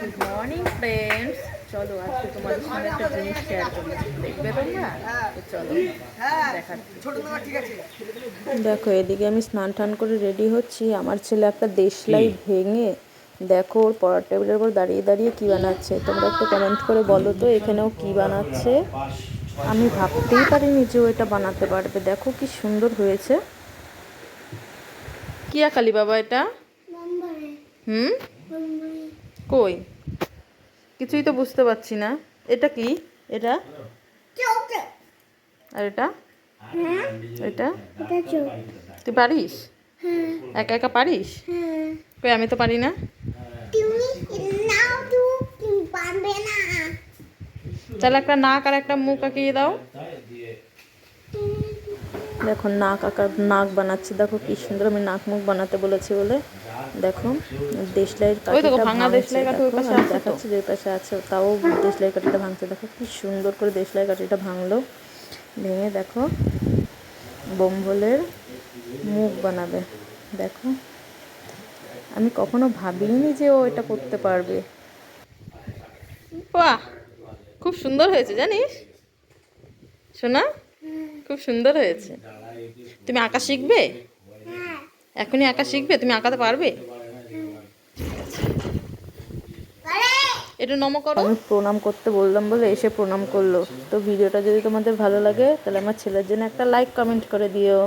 Good morning friends চলো আজকে তোমাদের সঙ্গে একটা জিনিস শেয়ার করি। দেখবে তোমরা? চলো দেখাচ্ছি। ছোট তোমার ঠিক আছে দেখো এদিকে আমি স্নান টান করে রেডি হচ্ছি। আমার ছেলে একটা দেশলাই ভেঙে দেখো ওর পড়ার টেবিলের উপর দাঁড়িয়ে দাঁড়িয়ে কী বানাচ্ছে? তোমরা একটু কমেন্ট করে বলো তো এখানেও কী বানাচ্ছে? আমি ভাবতেই পারিনি যে ও এটা বানাতে পারবে। দেখো কি সুন্দর হয়েছে। কি আঁকালি বাবা এটা? হুম? কই? কিছুই তো বুঝতে পারছি না। এটা কি? এটা? আর এটা? এটা? তুই পারিস? একা একা পারিস? কই, আমি তো পারি না। তাহলে একটা নাক আর একটা মুখ আঁকিয়ে দাও। দেখো, নাক আঁকার নাক বানাচ্ছি। দেখো, কি সুন্দর আমি নাক মুখ বানাতে বলেছি বলে। দেখো দেশলাইয়ের কাঠিটা ভাঙছে কাঠি দেখো, পাশে আমি আছে দেখাচ্ছি যে পাশে আছে তাও দেশলাই কাঠিটা ভাঙছে দেখো কি সুন্দর করে দেশলাই কাঠিটা ভাঙলো। ভেঙে দেখো বোম্বলের মুখ বানাবে দেখো। আমি কখনো ভাবিনি যে ও এটা করতে পারবে। বাহ খুব সুন্দর হয়েছে জানিস? শোনা খুব সুন্দর হয়েছে। তুমি আঁকা শিখবে? এখনই আঁকা শিখবে? তুমি আঁকাতে পারবে? এটা নম করো। আমি প্রণাম করতে বললাম বলে এসে প্রণাম করল। তো ভিডিওটা যদি তোমাদের ভালো লাগে, তাহলে আমার ছেলের জন্য একটা লাইক কমেন্ট করে দিও।